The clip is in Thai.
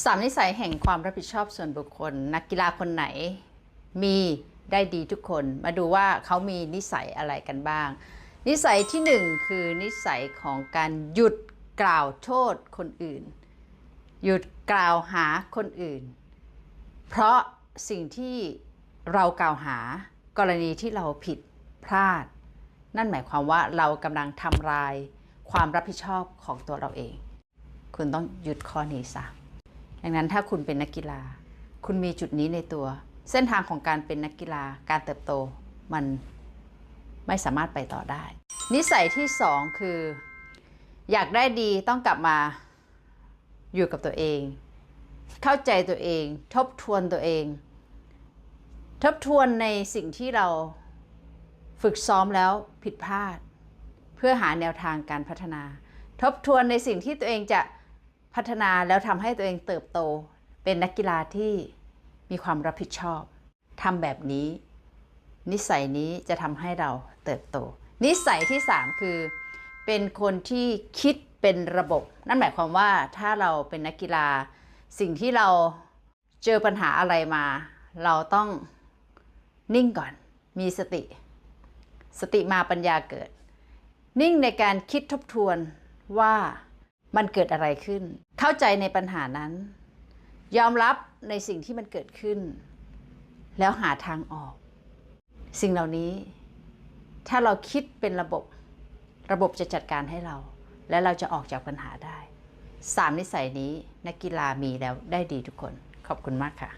สามนิสัยแห่งความรับผิดชอบส่วนบุคคล นักกีฬาคนไหนมีได้ดีทุกคนมาดูว่าเขามีนิสัยอะไรกันบ้าง นิสัยที่หนึ่งคือนิสัยของการหยุดกล่าวโทษคนอื่น หยุดกล่าวหาคนอื่น เพราะสิ่งที่เรากล่าวหากรณีที่เราผิดพลาด นั่นหมายความว่าเรากำลังทำลายความรับผิดชอบของตัวเราเอง คุณต้องหยุดข้อนี้ซะ ดังนั้นถ้าคุณเป็นนักกีฬา คุณมีจุดนี้ในตัว เส้นทางของการเป็นนักกีฬาการเติบโตมันไม่สามารถไปต่อได้ นิสัยที่สองคือ อยากได้ดีต้องกลับมาอยู่กับตัวเอง เข้าใจตัวเอง ทบทวนตัวเอง ทบทวนในสิ่งที่เราฝึกซ้อมแล้วผิดพลาด เพื่อหาแนวทางการพัฒนา ทบทวนในสิ่งที่ตัวเองจะ พัฒนาแล้วทำให้ตัวเองเติบโต เป็นนักกีฬาที่มีความรับผิดชอบทำแบบนี้ นิสัยนี้จะทำให้เราเติบโต นิสัยที่ 3 คือ เป็นคนที่คิดเป็นระบบ นั่นหมายความว่าถ้าเราเป็นนักกีฬา สิ่งที่เราเจอปัญหาอะไรมา เราต้องนิ่งก่อน มีสติ สติมาปัญญาเกิด นิ่งในการคิดทบทวนว่า มันเกิดอะไรขึ้น เข้าใจในปัญหานั้น ยอมรับในสิ่งที่มันเกิดขึ้น แล้วหาทางออก สิ่งเหล่านี้ ถ้าเราคิดเป็นระบบ ระบบจะจัดการให้เรา และเราจะออกจากปัญหาได้สามนิสัยนี้นักกีฬามีแล้วได้ดีทุกคน ขอบคุณมากค่ะ